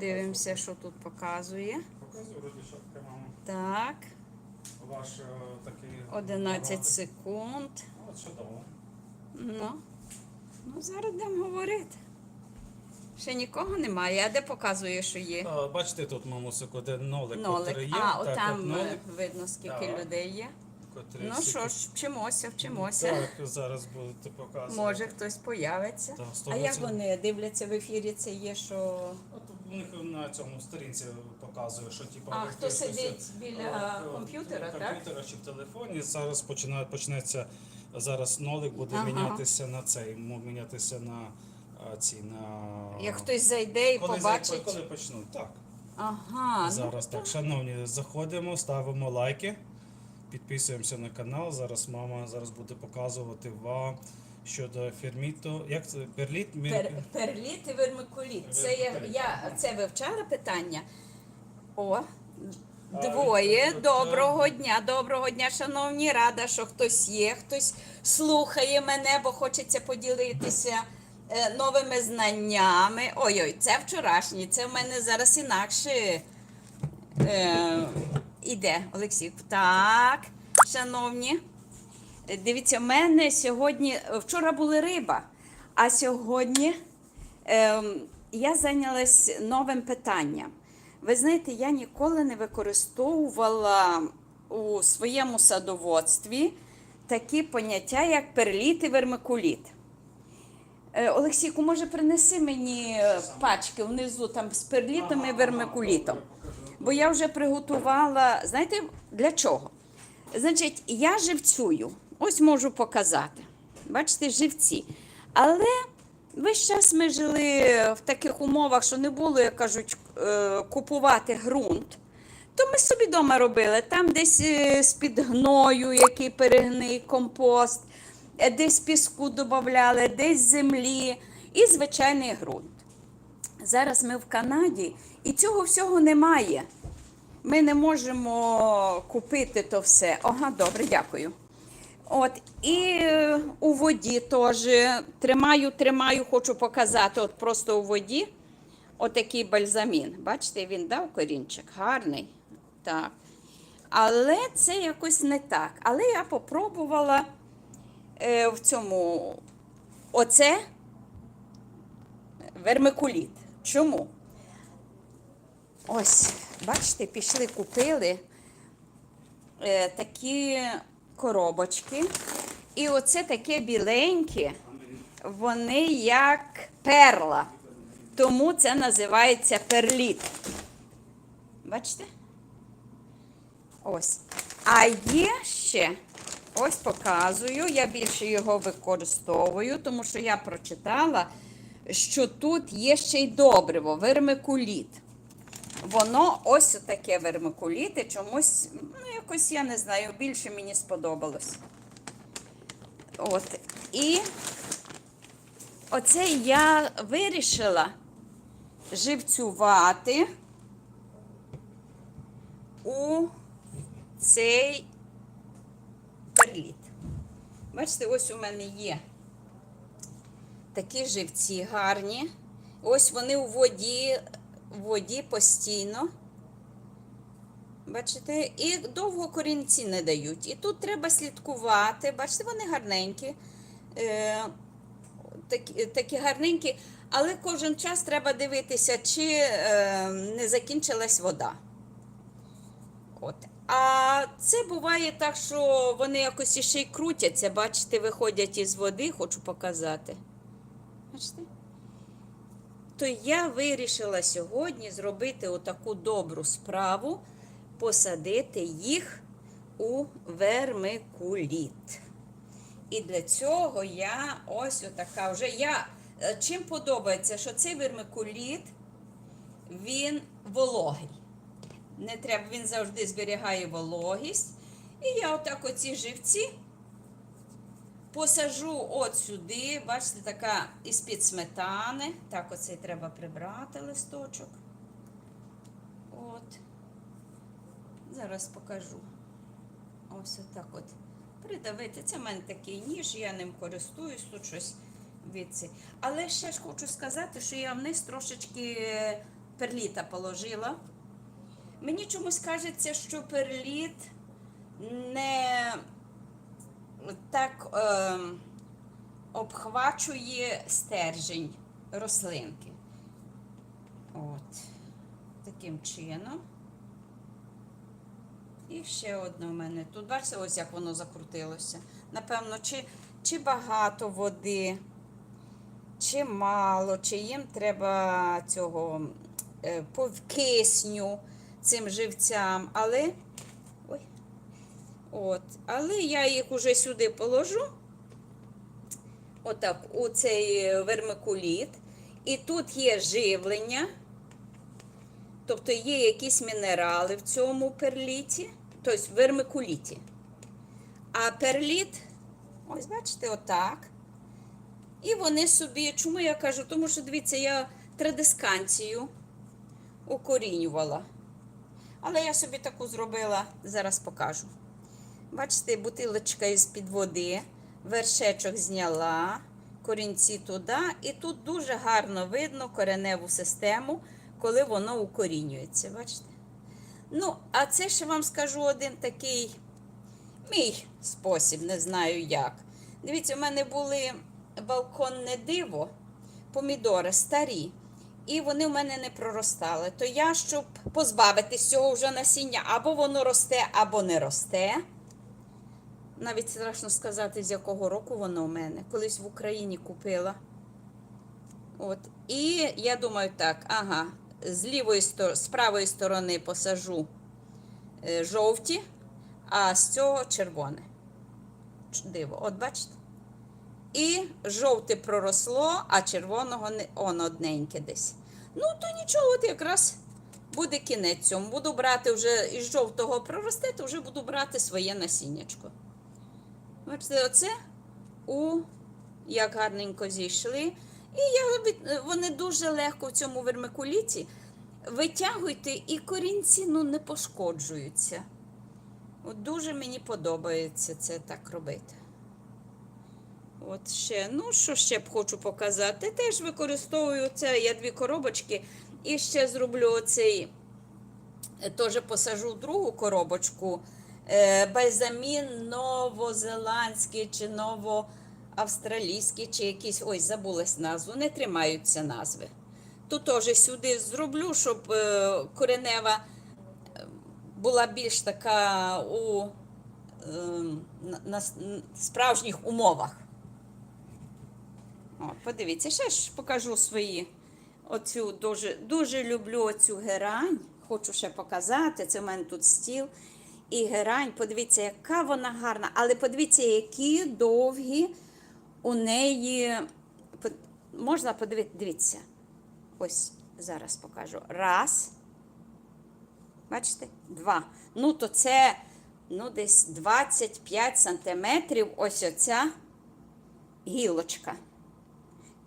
Дивимося, що тут показує. Показую розрішатка, мамо. Так, Ваш е, такий. 11 секунд. От чудово. Ну, ну зараз будемо говорити. Ще нікого немає. А де показує, що є? А, бачите, тут мамусику, де нолик, Нолик. котрий є. А, от нолик, видно, скільки Так. людей є. котрий Ну всі що ж, вчимося, вчимося. Так, зараз будете показувати. Може хтось появиться. Так, А як 100%. вони дивляться в ефірі? Це є, що. От у них на цьому сторінці показує, що типу. А хто сидить біля Е, комп'ютера, так? комп'ютера чи в телефоні. Зараз починає почнеться зараз нолик буде Ага. мінятися на цей, мінятися на ці на Як хтось зайде і коли, побачить. коли почнуть. Так. Ага, ну, Зараз так, шановні, заходимо, ставимо лайки, підписуємося на канал. Зараз мама зараз буде показувати вам щодо ферміто. Як це? Перліт? Мір- Пер, перліт і вермикуліт. Це я, я це вивчала питання. О, двоє. тут, Доброго дня, доброго дня, шановні. Рада, що хтось є, хтось слухає мене, бо хочеться поділитися е, новими знаннями. Ой-ой, це вчорашній, це в мене зараз інакше е, іде, Олексій. Так, шановні. Е, Дивіться, в мене сьогодні, вчора була риба, а сьогодні ем, я зайнялась новим питанням. Ви знаєте, я ніколи не використовувала у своєму садоводстві такі поняття, як перліт і вермикуліт. Е, Олексійку, може, принеси мені е, пачки внизу там з перлітом і вермикулітом. Бо я вже приготувала, знаєте, для чого? Значить, я живцюю. Ось можу показати. Бачите, живці. Але весь час ми жили в таких умовах, що не було, як кажуть, е, купувати ґрунт. То ми собі вдома робили. Там десь е, з-під гною, який перегний компост, е, десь піску додавали, десь землі і звичайний ґрунт. Зараз ми в Канаді, і цього всього немає. Ми не можемо купити то все. Ага, добре, дякую. От, і е, у воді теж тримаю, тримаю, хочу показати. От просто у воді отакий бальзамін. Бачите, він дав корінчик, гарний. Так. Але це якось не так. Але я попробувала е, в цьому оце вермикуліт. Чому? Ось, бачите, пішли, купили е, такі коробочки. І оце таке біленьке, вони як перла. Тому це називається перліт. Бачите? Ось. А є ще, ось показую, я більше його використовую, тому що я прочитала, що тут є ще й добриво, вермикуліт. Воно ось таке вермикуліт, і чомусь, ну, якось я не знаю, більше мені сподобалось. От. І оце я вирішила живцювати у цей перліт. Бачите, ось у мене є такі живці гарні. Ось вони у воді, воді постійно. Бачите, і довго корінці не дають. І тут треба слідкувати. Бачите, вони гарненькі. Е, такі, такі гарненькі, але кожен час треба дивитися, чи е, не закінчилась вода. От. А це буває так, що вони якось іще й крутяться. Бачите, виходять із води, хочу показати. Бачите? То я вирішила сьогодні зробити отаку добру справу, посадити їх у вермикуліт. І для цього я ось отака вже. Я, е, чим подобається, що цей вермикуліт, він вологий. Не треба, він завжди зберігає вологість. І я отак оці живці посажу от сюди. Бачите, така із-під сметани. Так, оцей треба прибрати листочок. От. Зараз покажу. Ось отак от. Придавити. Це в мене такий ніж, я ним користуюсь, тут щось від ци- Але ще ж хочу сказати, що я вниз трошечки перліта положила. Мені чомусь кажеться, що перліт не так е, обхвачує стержень рослинки. От. Таким чином. І ще одне в мене тут. Бачите, ось як воно закрутилося. Напевно, чи, чи багато води, чи мало, чи їм треба цього е, по кисню цим живцям. Але, от, але я їх уже сюди положу. Отак, у цей вермикуліт. І тут є живлення. Тобто є якісь мінерали в цьому перліті, тобто в вермикуліті. А перліт, ось бачите, отак. І вони собі, чому я кажу? Тому що, дивіться, я традисканцію укорінювала. Але я собі таку зробила, зараз покажу. Бачите, бутилочка із-під води, вершечок зняла, корінці туди, і тут дуже гарно видно кореневу систему, коли воно укорінюється. Бачите? Ну, а це ще вам скажу один такий мій спосіб, не знаю як. Дивіться, у мене були балконне диво, помідори старі, і вони в мене не проростали. То я, щоб позбавитись цього вже насіння, або воно росте, або не росте. Навіть страшно сказати, з якого року воно у мене. Колись в Україні купила. От. І я думаю так, ага, з лівої з правої сторони посажу е, жовті, а з цього червоне. Диво, от бачите? І жовте проросло, а червоного не он одненьке десь. Ну, то нічого, от якраз буде кінець цьому. Буду брати вже із жовтого проросте, то вже буду брати своє насіннячко. Бачите, оце у як гарненько зійшли. І я, вони дуже легко в цьому вермикуліті витягуйте, і корінці ну, не пошкоджуються. От дуже мені подобається це так робити. От ще, ну що ще б хочу показати? Теж використовую це, я дві коробочки, і ще зроблю оцей, е, теж посажу другу коробочку. Е, бальзамін новозеландський чи новоавстралійський, чи якийсь, ой, забулась назву, не тримаються назви. Тут теж сюди зроблю, щоб е, коренева е, була більш така у на, справжніх умовах. О, подивіться, ще ж покажу свої. Оцю дуже, дуже люблю оцю герань. Хочу ще показати. Це в мене тут стіл. І герань, подивіться, яка вона гарна. Але подивіться, які довгі у неї. Можна подивитися, дивіться. Ось зараз покажу. Раз. Бачите? Два. Ну, то це ну, десь 25 сантиметрів. Ось оця гілочка.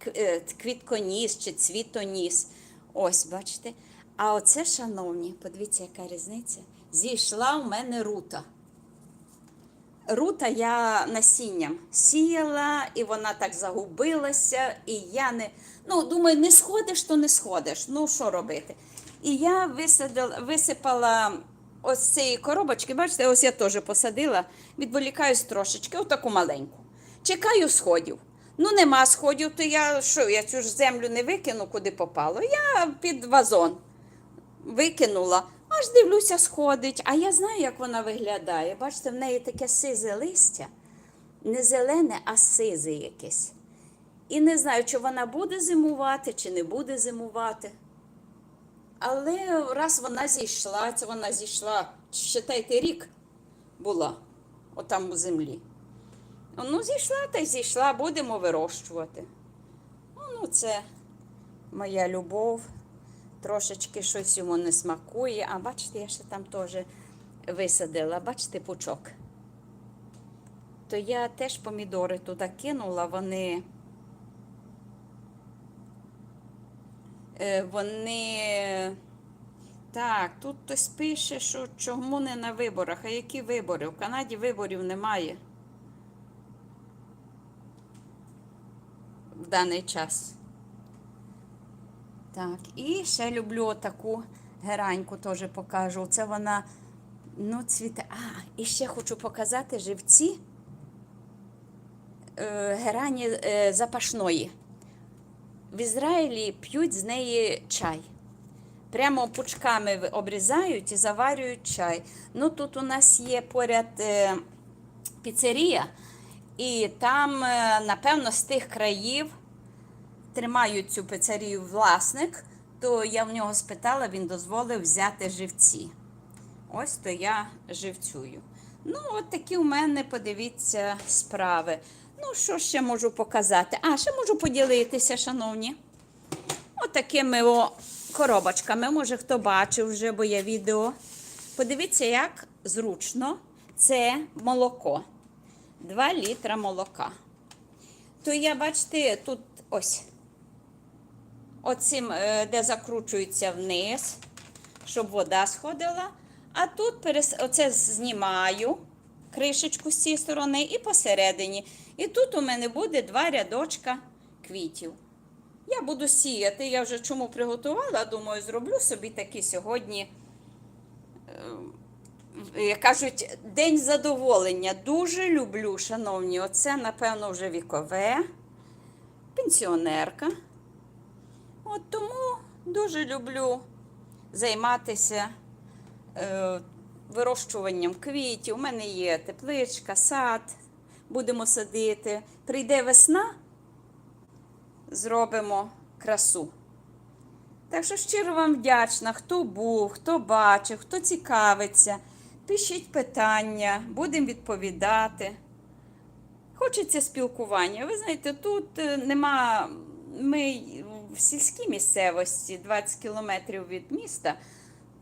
Е, Квітконіс чи цвітоніс. Ось, бачите. А оце, шановні, подивіться, яка різниця. Зійшла у мене рута. Рута я насінням сіяла, і вона так загубилася, і я не. Ну, думаю, не сходиш, то не сходиш. Ну, що робити? І я висадила, висипала ось цієї коробочки, бачите, ось я теж посадила, відволікаюсь трошечки, отаку маленьку. Чекаю сходів. Ну, нема сходів, то я що, я цю ж землю не викину, куди попало. Я під вазон викинула, аж дивлюся, сходить. А я знаю, як вона виглядає. Бачите, в неї таке сизе листя, не зелене, а сизе якесь. І не знаю, чи вона буде зимувати, чи не буде зимувати. Але раз вона зійшла, це вона зійшла, считайте, рік була отам у землі. Ну, зійшла та й зійшла, будемо вирощувати. Ну, це моя любов. Трошечки щось йому не смакує. А бачите, я ще там теж висадила, бачите, пучок. То я теж помідори туди кинула, вони. е, Вони. Так, тут хтось пише, що чому не на виборах. А які вибори? В Канаді виборів немає в даний час. Так, і ще люблю таку гераньку, теж покажу. Це вона ну, цвіте. А, і ще хочу показати живці е, герані е, запашної. В Ізраїлі п'ють з неї чай. Прямо пучками обрізають і заварюють чай. Ну тут у нас є поряд е, піцерія, і там, е, напевно, з тих країв тримають цю пицерію власник, то я в нього спитала, він дозволив взяти живці. Ось то я живцюю. Ну, от такі у мене, подивіться, справи. Ну, що ще можу показати? А, ще можу поділитися, шановні. Отакими о коробочками. Може, хто бачив вже, бо є відео. Подивіться, як зручно це молоко. 2 літра молока. То я, бачите, тут ось. Оцим, е, де закручується вниз, щоб вода сходила. А тут перес... оце знімаю кришечку з цієї сторони і посередині. І тут у мене буде два рядочка квітів. Я буду сіяти. Я вже чому приготувала, думаю, зроблю собі такі сьогодні, е, як кажуть, день задоволення. Дуже люблю, шановні. Оце, напевно, вже вікове, пенсіонерка. От тому дуже люблю займатися е, вирощуванням квітів. У мене є тепличка, сад, будемо садити. Прийде весна, зробимо красу. Так що щиро вам вдячна, хто був, хто бачив, хто цікавиться. Пишіть питання, будемо відповідати. Хочеться спілкування. Ви знаєте, тут е, нема. Ми в сільській місцевості, 20 кілометрів від міста,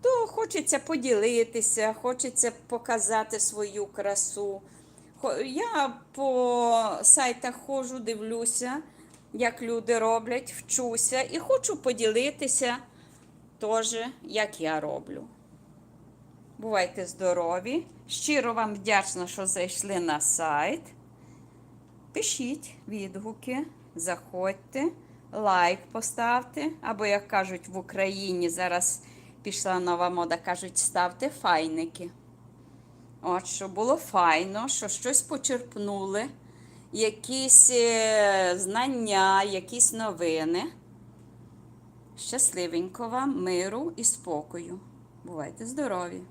то хочеться поділитися, хочеться показати свою красу. Я по сайтах ходжу, дивлюся, як люди роблять, вчуся і хочу поділитися теж, як я роблю. Бувайте здорові! Щиро вам вдячна, що зайшли на сайт. Пишіть відгуки, заходьте, лайк поставте. Або, як кажуть в Україні, зараз пішла нова мода, кажуть, ставте файники. От, щоб було файно, що щось почерпнули, якісь е, знання, якісь новини. Щасливенько вам, миру і спокою. Бувайте здорові!